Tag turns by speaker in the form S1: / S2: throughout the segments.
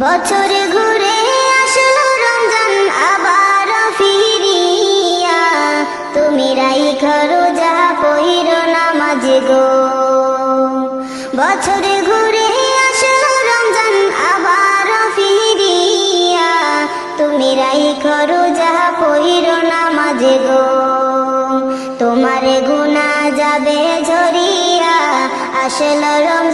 S1: বছরে ঘুরে আসলো রমজান, আবার ফিরিয়া। তুমি রাই খরো যাহা পহির নামাজ গো। বছরে ঘুরে আসলো রমজান, আবার ফিরিয়া। তুমি রাই খরো যাহা পহির নামাজ গো। তোমারে গুনা যাবে ঝরিয়া। আসলো রমজান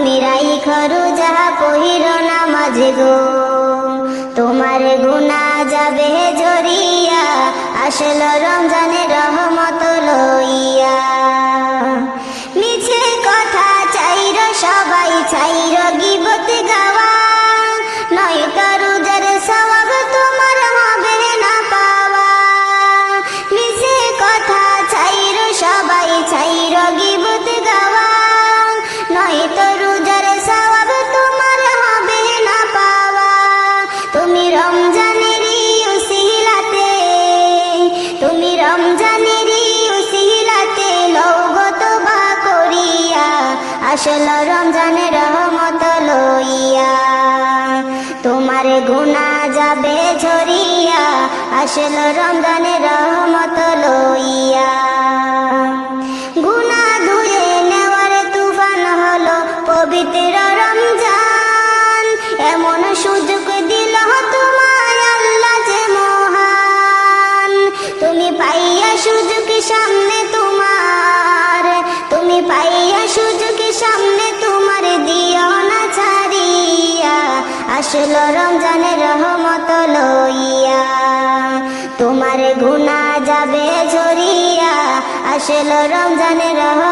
S1: তুমি রাই খরু যাহা না নামাজ গো। তোমার গুনা যাবে জরিয়া, আসল রমজানে রহমত লইয়া। আসল রমজানের রহমত লইয়া। তোমার গুণা যাবে ঝরিয়া, আসল রমজানের রহমত লইয়া। গুণা ধুয়ে নেওয়ার পবিত্র রমজান। এমন মহান। তুমি পাইয়া সামনে আসলো রমজানের রহমত লইয়া। তোমার গুণা যাবে ঝরিয়া। আসল রমজানের রহমত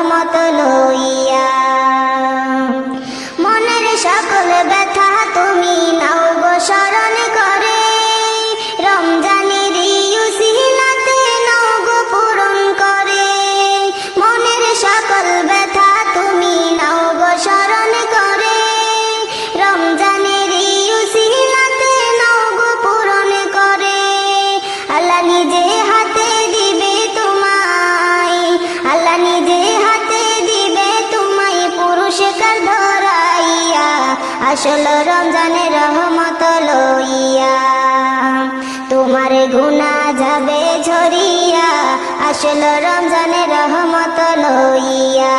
S1: আল্লাহ নিজে হাতে দিবে তোমায়। আল্লাহ নিজে হাতে দিবে তোমায় পুরস্কার ধরাইয়া। আসল রমজানের রহমত লইয়া। তোমার গুণা যাবে ঝরিয়া। আসল রমজানের রহমত লইয়া।